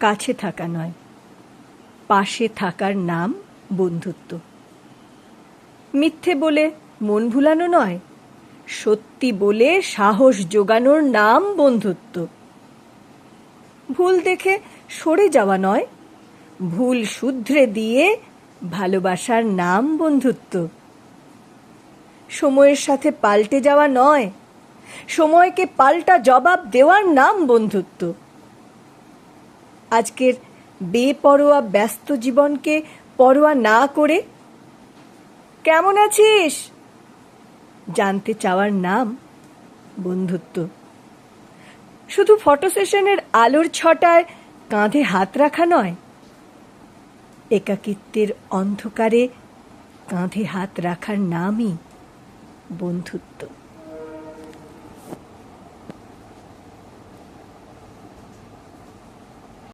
কাছে থাকা নয়, পাশে থাকার নাম বন্ধুত্ব। মিথ্যে বলে মন ভুলানো নয়, সত্যি বলে সাহস জোগানোর নাম বন্ধুত্ব। ভুল দেখে সরে যাওয়া নয়, ভুল শুধরে দিয়ে ভালোবাসার নাম বন্ধুত্ব। সময়ের সাথে পাল্টে যাওয়া নয়, সময়কে পাল্টা জবাব দেওয়ার নাম বন্ধুত্ব। আজকের বেপরোয়া ব্যস্ত জীবনকে পরোয়া না করে কেমন আছিস? জানতে চাওয়ার নাম বন্ধুত্ব। শুধু ফটো সেশনের আলোর ছটায় কাঁধে হাত রাখা নয়, একাকিত্বের অন্ধকারে কাঁধে হাত রাখার নামই বন্ধুত্ব।